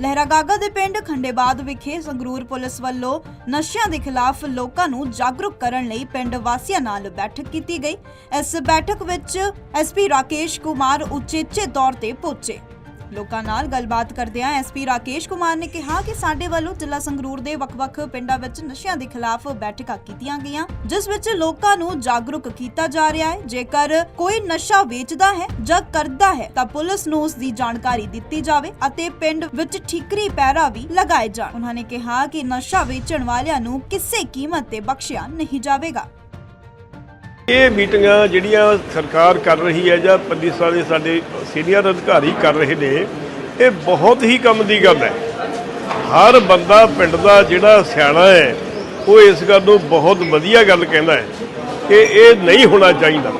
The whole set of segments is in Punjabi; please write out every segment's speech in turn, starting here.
ਲਹਿਰਾਗਾਗਾ ਦੇ ਪਿੰਡ ਖੰਡੇਬਾਦ ਵਿਖੇ ਸੰਗਰੂਰ ਪੁਲਿਸ ਵੱਲੋਂ ਨਸ਼ਿਆਂ ਦੇ ਖਿਲਾਫ ਲੋਕਾਂ ਨੂੰ ਜਾਗਰੂਕ ਕਰਨ ਲਈ ਪਿੰਡ ਵਾਸੀਆਂ ਨਾਲ ਬੈਠਕ ਕੀਤੀ ਗਈ। ਇਸ ਬੈਠਕ ਵਿੱਚ ਐਸਪੀ ਰਾਕੇਸ਼ ਕੁਮਾਰ ਉਚੇਚੇ ਤੌਰ ਤੇ ਪਹੁੰਚੇ। ਲੋਕਾਂ ਨਾਲ ਗੱਲਬਾਤ ਕਰਦਿਆਂ ਐਸਪੀ ਰਾਕੇਸ਼ ਕੁਮਾਰ ਨੇ ਕਿਹਾ ਕਿ ਸਾਡੇ ਵੱਲੋਂ ਜ਼ਿਲ੍ਹਾ ਸੰਗਰੂਰ ਦੇ ਵੱਖ-ਵੱਖ ਪਿੰਡਾਂ ਵਿੱਚ ਨਸ਼ਿਆਂ ਦੇ ਖਿਲਾਫ ਬੈਠਕਾਂ ਕੀਤੀਆਂ ਗਈਆਂ, ਜਿਸ ਵਿੱਚ ਲੋਕਾਂ ਨੂੰ ਜਾਗਰੂਕ ਕੀਤਾ ਜਾ ਰਿਹਾ ਹੈ। ਜੇਕਰ ਕੋਈ ਨਸ਼ਾ ਵੇਚਦਾ ਹੈ ਜਾਂ ਕਰਦਾ ਹੈ, ਤਾਂ ਪੁਲਿਸ ਨੂੰ ਉਸ ਦੀ ਜਾਣਕਾਰੀ ਦਿੱਤੀ ਜਾਵੇ ਅਤੇ ਪਿੰਡ ਵਿੱਚ ਠੀਕਰੀ ਪੈਰਾ ਵੀ ਲਗਾਏ ਜਾਣ। ਉਹਨਾਂ ਨੇ ਕਿਹਾ ਕਿ ਨਸ਼ਾ ਵੇਚਣ ਵਾਲਿਆਂ ਨੂੰ ਕਿਸੇ ਕੀਮਤ ਤੇ ਬਖਸ਼ਿਆ ਨਹੀਂ ਜਾਵੇਗਾ। ਇਹ ਮੀਟਿੰਗਾਂ ਜਿਹੜੀਆਂ ਸਰਕਾਰ ਕਰ ਰਹੀ ਹੈ ਜਾਂ ਪੁਲਿਸ ਦੇ ਸਾਡੇ ਸੀਨੀਅਰ ਅਧਿਕਾਰੀ ਕਰ ਰਹੇ ਨੇ, ਇਹ ਬਹੁਤ ਹੀ ਕੰਮ ਦੀ ਗੱਲ ਹੈ। ਹਰ ਬੰਦਾ ਪਿੰਡ ਦਾ ਜਿਹੜਾ ਸਿਆਣਾ ਹੈ, ਉਹ ਇਸ ਗੱਲ ਨੂੰ ਬਹੁਤ ਵਧੀਆ ਗੱਲ ਕਹਿੰਦਾ ਹੈ ਕਿ ਇਹ ਨਹੀਂ ਹੋਣਾ ਚਾਹੀਦਾ।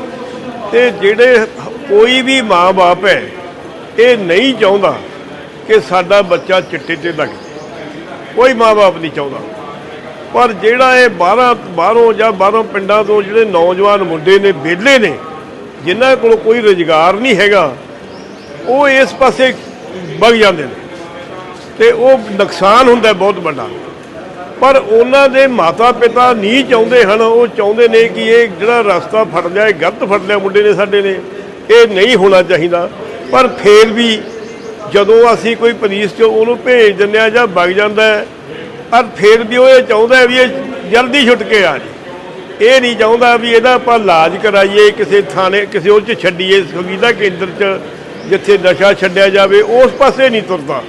ਤੇ ਜਿਹੜੇ ਕੋਈ ਵੀ ਮਾਂ-ਬਾਪ ਹੈ, ਇਹ ਨਹੀਂ ਚਾਹੁੰਦਾ ਕਿ ਸਾਡਾ ਬੱਚਾ ਚਿੱਟੇ ਤੇ ਲੱਗ ਜਾਏ। ਕੋਈ ਮਾਂ-ਬਾਪ ਨਹੀਂ ਚਾਹੁੰਦਾ। ਪਰ ਜਿਹੜਾ ਇਹ ਬਾਹਰਾਂ, ਬਾਹਰੋਂ ਜਾਂ ਬਾਹਰੋਂ ਪਿੰਡਾਂ ਤੋਂ ਜਿਹੜੇ ਨੌਜਵਾਨ ਮੁੰਡੇ ਨੇ, ਵਿਹਲੇ ਨੇ, ਜਿਨ੍ਹਾਂ ਕੋਲ ਕੋਈ ਰੁਜ਼ਗਾਰ ਨਹੀਂ ਹੈਗਾ, ਉਹ ਇਸ ਪਾਸੇ ਵਗ ਜਾਂਦੇ ਨੇ। ਤੇ ਉਹ ਨੁਕਸਾਨ ਹੁੰਦਾ ਬਹੁਤ ਵੱਡਾ। ਪਰ ਉਹਨਾਂ ਦੇ ਮਾਤਾ ਪਿਤਾ ਨਹੀਂ ਚਾਹੁੰਦੇ ਹਨ, ਉਹ ਚਾਹੁੰਦੇ ਨੇ ਕਿ ਇਹ ਜਿਹੜਾ ਰਸਤਾ ਫੜ ਲਿਆ, ਇਹ ਗਲਤ ਫੜ ਲਿਆ ਮੁੰਡੇ ਨੇ, ਸਾਡੇ ਨੇ, ਇਹ ਨਹੀਂ ਹੋਣਾ ਚਾਹੀਦਾ। ਪਰ ਫੇਰ ਵੀ ਜਦੋਂ ਅਸੀਂ ਕੋਈ ਪੁਲਿਸ 'ਚ ਉਹਨੂੰ ਭੇਜ ਦਿੰਦੇ ਆ ਜਾਂ ਵਗ ਜਾਂਦਾ ਪਰ ਫਿਰ ਵੀ ਉਹ ਇਹ ਚਾਹੁੰਦਾ ਵੀ ਇਹ ਜਲਦੀ ਛੁੱਟ ਕੇ ਆ ਜੇ। ਇਹ ਨਹੀਂ ਚਾਹੁੰਦਾ ਵੀ ਇਹਦਾ ਆਪਾਂ ਇਲਾਜ ਕਰਾਈਏ, ਕਿਸੇ ਥਾਣੇ, ਕਿਸੇ ਉਹ 'ਚ ਛੱਡੀਏ ਸੁਵਿਧਾ ਕੇਂਦਰ 'ਚ, ਜਿੱਥੇ ਨਸ਼ਾ ਛੱਡਿਆ ਜਾਵੇ, ਉਸ ਪਾਸੇ ਨਹੀਂ ਤੁਰਦਾ।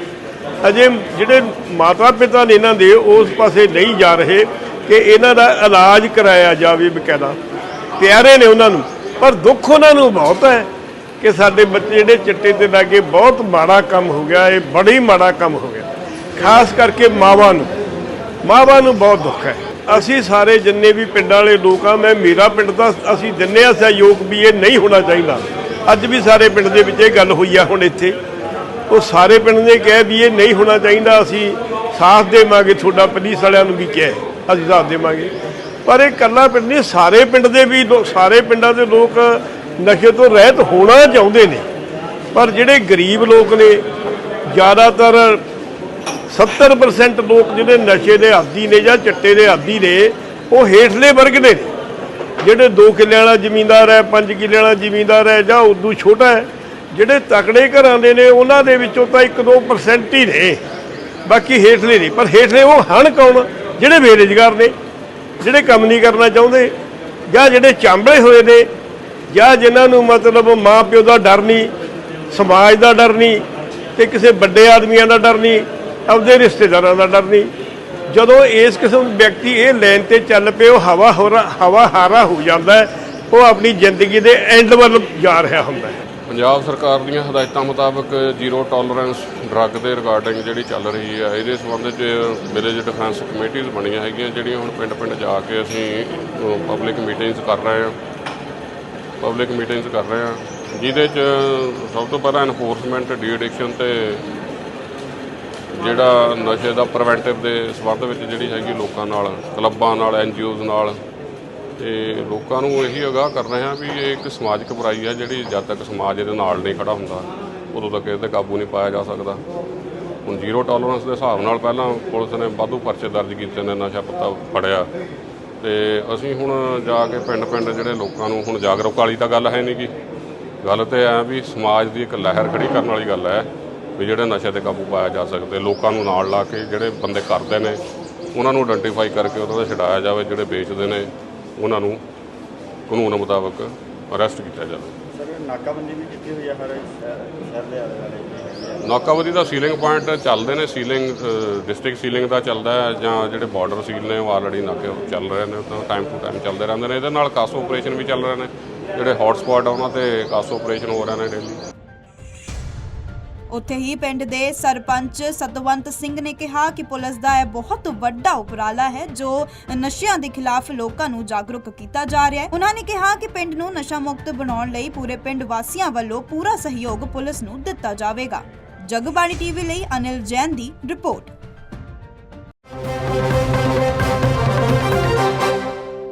ਅਜੇ ਜਿਹੜੇ ਮਾਤਾ ਪਿਤਾ ਨੇ ਇਹਨਾਂ ਦੇ, ਉਸ ਪਾਸੇ ਨਹੀਂ ਜਾ ਰਹੇ ਕਿ ਇਹਨਾਂ ਦਾ ਇਲਾਜ ਕਰਾਇਆ ਜਾਵੇ ਬਕਾਇਦਾ। ਪਿਆਰੇ ਨੇ ਉਹਨਾਂ ਨੂੰ, ਪਰ ਦੁੱਖ ਉਹਨਾਂ ਨੂੰ ਬਹੁਤ ਹੈ ਕਿ ਸਾਡੇ ਬੱਚੇ ਜਿਹੜੇ ਚਿੱਟੇ ਤੇ ਲੱਗੇ, ਬਹੁਤ ਮਾੜਾ ਕੰਮ ਹੋ ਗਿਆ, ਇਹ ਬੜੀ ਮਾੜਾ ਕੰਮ ਹੋ ਗਿਆ। ਖਾਸ ਕਰਕੇ ਮਾਵਾਂ ਨੂੰ। ਮਾਵਾਂ ਨੂੰ ਬਹੁਤ ਦੁੱਖ ਹੈ। ਅਸੀਂ ਸਾਰੇ ਜਿੰਨੇ ਵੀ ਪਿੰਡਾਂ ਵਾਲੇ ਲੋਕ ਆ, ਮੈਂ ਮੇਰਾ ਪਿੰਡ ਦਾ ਅਸੀਂ ਦਿੰਨੇ ਆ ਸਹਿਯੋਗ ਵੀ ਇਹ ਨਹੀਂ ਹੋਣਾ ਚਾਹੀਦਾ। ਅੱਜ ਵੀ ਸਾਰੇ ਪਿੰਡ ਦੇ ਵਿੱਚ ਇਹ ਗੱਲ ਹੋਈ ਆ ਹੁਣ ਇੱਥੇ। ਉਹ ਸਾਰੇ ਪਿੰਡ ਨੇ ਕਿਹਾ ਵੀ ਇਹ ਨਹੀਂ ਹੋਣਾ ਚਾਹੀਦਾ, ਅਸੀਂ ਸਾਥ ਦੇਵਾਂਗੇ, ਤੁਹਾਡਾ ਪੁਲਿਸ ਵਾਲਿਆਂ ਨੂੰ ਵੀ ਕਿਹਾ ਅਸੀਂ ਸਾਥ ਦੇਵਾਂਗੇ। ਪਰ ਇਹ ਇਕੱਲਾ ਪਿੰਡ ਨਹੀਂ, ਸਾਰੇ ਪਿੰਡ ਦੇ ਵੀ ਲੋਕ, ਸਾਰੇ ਪਿੰਡਾਂ ਦੇ ਲੋਕ ਨਸ਼ੇ ਤੋਂ ਰਹਿਤ ਹੋਣਾ ਚਾਹੁੰਦੇ ਨੇ। ਪਰ ਜਿਹੜੇ ਗਰੀਬ ਲੋਕ ਨੇ, ਜ਼ਿਆਦਾਤਰ 70% ਲੋਕ ਜਿਹੜੇ ਨਸ਼ੇ ਦੇ ਆਦੀ ਨੇ ਜਾਂ ਚਿੱਟੇ ਦੇ ਆਦੀ ਨੇ, ਉਹ ਹੇਠਲੇ ਵਰਗ ਦੇ ਨੇ। ਜਿਹੜੇ 2 ਕਿੱਲੇ ਵਾਲਾ ਜ਼ਮੀਂਦਾਰ ਹੈ 5 ਕਿੱਲੇ ਵਾਲਾ ਜ਼ਮੀਂਦਾਰ ਹੈ ਜਾਂ ਉਦੋਂ ਛੋਟਾ ਹੈ, ਜਿਹੜੇ ਤਕੜੇ ਘਰਾਂ ਦੇ ਨੇ, ਉਹਨਾਂ ਦੇ ਵਿੱਚੋਂ ਤਾਂ 1-2% ਹੀ ਨੇ। ਬਾਕੀ ਹੇਠਲੇ ਨਹੀਂ, ਪਰ ਹੇਠਲੇ ਉਹ ਹਨ ਕੌਣ? ਜਿਹੜੇ ਬੇਰੁਜ਼ਗਾਰ ਨੇ, ਜਿਹੜੇ ਕੰਮ ਨਹੀਂ ਕਰਨਾ ਚਾਹੁੰਦੇ, ਜਾਂ ਜਿਹੜੇ ਚਾਂਬਲੇ ਹੋਏ ਨੇ, ਜਾਂ ਜਿਨ੍ਹਾਂ ਨੂੰ ਮਤਲਬ ਮਾਂ ਪਿਓ ਦਾ ਡਰ ਨਹੀਂ, ਸਮਾਜ ਦਾ ਡਰ ਨਹੀਂ, ਤੇ ਕਿਸੇ ਵੱਡੇ ਆਦਮੀਆਂ ਦਾ ਡਰ ਨਹੀਂ ਆਪਦੇ ਰਿਸ਼ਤੇਦਾਰਾਂ ਦਾ ਡਰ ਨਹੀਂ। ਜਦੋਂ ਇਸ ਕਿਸਮ ਵਿਅਕਤੀ ਇਹ ਲੈਣ ਤੇ ਚੱਲ ਪਏ, ਉਹ ਹਵਾ ਹੋਰਾ ਹਵਾ ਹਾਰਾ ਹੋ ਜਾਂਦਾ ਹੈ। ਉਹ ਆਪਣੀ ਜ਼ਿੰਦਗੀ ਦੇ ਐਂਡ ਵੱਲ ਜਾ ਰਿਹਾ ਹੁੰਦਾ ਹੈ। ਪੰਜਾਬ ਸਰਕਾਰ ਦੀਆਂ ਹਦਾਇਤਾਂ ਮੁਤਾਬਕ ਜ਼ੀਰੋ ਟੋਲਰੈਂਸ ਡਰੱਗ ਦੇ ਰਿਗਾਰਡਿੰਗ ਜਿਹੜੀ ਚੱਲ ਰਹੀ ਹੈ, ਇਹਦੇ ਸੰਬੰਧ 'ਚ ਵਿਲੇਜ ਡਿਫੈਂਸ ਕਮੇਟੀਆਂ ਬਣੀਆਂ ਹੈਗੀਆਂ, ਜਿਹੜੀਆਂ ਹੁਣ ਪਿੰਡ-ਪਿੰਡ ਜਾ ਕੇ ਅਸੀਂ ਪਬਲਿਕ ਮੀਟਿੰਗਸ ਕਰ ਰਹੇ ਹਾਂ। ਪਬਲਿਕ ਮੀਟਿੰਗਸ ਕਰ ਰਹੇ ਹਾਂ। ਜਿਹਦੇ 'ਚ ਸਭ ਤੋਂ ਪਹਿਲਾਂ ਐਨਫੋਰਸਮੈਂਟ ਡੀ ਐਡਿਕਸ਼ਨ ਤੇ ਜਿਹੜਾ ਨਸ਼ੇ ਦਾ ਪ੍ਰੀਵੈਂਟਿਵ ਦੇ ਸੰਬੰਧ ਵਿੱਚ ਜਿਹੜੀ ਹੈਗੀ ਲੋਕਾਂ ਨਾਲ, ਕਲੱਬਾਂ ਨਾਲ ਐਨਜੀਓਜ਼ ਨਾਲ, ਤੇ ਲੋਕਾਂ ਨੂੰ ਇਹੀ ਅਗਾਹ ਕਰ ਰਹੇ ਹਾਂ ਵੀ ਇਹ ਇੱਕ ਸਮਾਜਿਕ ਬੁਰਾਈ ਹੈ ਜਿਹੜੀ ਜਦ ਤੱਕ ਸਮਾਜ ਇਹਦੇ ਨਾਲ ਨਹੀਂ ਖੜਾ ਹੁੰਦਾ, ਉਦੋਂ ਤੱਕ ਇਹਦੇ ਕਾਬੂ ਨਹੀਂ ਪਾਇਆ ਜਾ ਸਕਦਾ। ਹੁਣ ਜ਼ੀਰੋ ਟੋਲਰੈਂਸ ਦੇ ਹਿਸਾਬ ਨਾਲ ਪਹਿਲਾਂ ਪੁਲਿਸ ਨੇ ਵਾਧੂ ਪਰਚੇ ਦਰਜ ਕੀਤੇ ਨੇ, ਨਸ਼ਾ ਪੱਤਾ ਫੜਿਆ। ਤੇ ਅਸੀਂ ਹੁਣ ਜਾ ਕੇ ਪਿੰਡ-ਪਿੰਡ ਜਿਹੜੇ ਲੋਕਾਂ ਨੂੰ ਹੁਣ ਜਾਗਰੂਕ ਵਾਲੀ ਤਾਂ ਗੱਲ ਹੈ ਨਹੀਂ ਗੀ ਗੱਲ ਤੇ ਐ ਵੀ ਸਮਾਜ ਦੀ ਇੱਕ ਲਹਿਰ ਖੜੀ ਕਰਨ ਵਾਲੀ ਗੱਲ ਹੈ। ਵੀ ਜਿਹੜੇ ਨਸ਼ੇ ਤੇ ਕਾਬੂ ਪਾਇਆ ਜਾ ਸਕਦੇ ਲੋਕਾਂ ਨੂੰ ਨਾਲ ਲਾ ਕੇ ਜਿਹੜੇ ਬੰਦੇ ਕਰਦੇ ਨੇ ਉਹਨਾਂ ਨੂੰ ਆਇਡੈਂਟੀਫਾਈ ਕਰਕੇ ਉਹਨਾਂ ਦਾ ਛਡਾਇਆ ਜਾਵੇ ਜਿਹੜੇ ਵੇਚਦੇ ਨੇ ਉਹਨਾਂ ਨੂੰ ਕਾਨੂੰਨ ਮੁਤਾਬਕ ਅਰੈਸਟ ਕੀਤਾ ਜਾਵੇ। ਸਰ ਨਾਕਾਬੰਦੀ ਵੀ ਕੀਤੀ ਹੋਈ ਹੈ ਹਰ ਸ਼ਹਿਰ ਸ਼ਹਿਰ ਦੇ ਆਲੇ ਦੁਆਲੇ ਨਾਕਾਬੰਦੀ ਦਾ ਸੀਲਿੰਗ ਪੁਆਇੰਟ ਚੱਲਦੇ ਨੇ ਸੀਲਿੰਗ ਡਿਸਟ੍ਰਿਕਟ ਸੀਲਿੰਗ ਦਾ ਚੱਲਦਾ ਹੈ ਜਾਂ ਜਿਹੜੇ ਬਾਰਡਰ ਸੀਲ ਨੇ ਉਹ ਆਲਰੇਡੀ ਨਾਕੇ ਚੱਲ ਰਹੇ ਨੇ ਤਾਂ ਟਾਈਮ ਟੂ ਟਾਈਮ ਚੱਲਦੇ ਰਹਿੰਦੇ ਨੇ। ਇਹਦੇ ਨਾਲ ਕਾਸੋ ਆਪਰੇਸ਼ਨ ਵੀ ਚੱਲ ਰਹੇ ਨੇ ਜਿਹੜੇ ਹੌਟ ਸਪੌਟ ਆ ਉਹਨਾਂ ਤੇ ਕਾਸੋ ਆਪਰੇਸ਼ਨ ਹੋ ਰਹੇ ਨੇ ਡੇਲੀ ਉੱਥੇ ਹੀ ਪਿੰਡ ਦੇ ਸਰਪੰਚ ਸਤਵੰਤ ਸਿੰਘ ਨੇ ਕਿਹਾ ਕਿ ਪੁਲਿਸ ਦਾ ਇਹ ਬਹੁਤ ਵੱਡਾ ਉਪਰਾਲਾ ਹੈ, ਜੋ ਨਸ਼ਿਆਂ ਦੇ ਖਿਲਾਫ ਲੋਕਾਂ ਨੂੰ ਜਾਗਰੂਕ ਕੀਤਾ ਜਾ ਰਿਹਾ ਹੈ। ਉਹਨਾਂ ਨੇ ਕਿਹਾ ਕਿ ਪਿੰਡ ਨੂੰ ਨਸ਼ਾ ਮੁਕਤ ਬਣਾਉਣ ਲਈ ਪੂਰੇ ਪਿੰਡ ਵਾਸੀਆਂ ਵੱਲੋਂ ਪੂਰਾ ਸਹਿਯੋਗ ਪੁਲਿਸ ਨੂੰ ਦਿੱਤਾ ਜਾਵੇਗਾ। ਜਗਬਾਣੀ ਟੀਵੀ ਲਈ ਅਨਿਲ ਜੈਨ ਦੀ ਰਿਪੋਰਟ।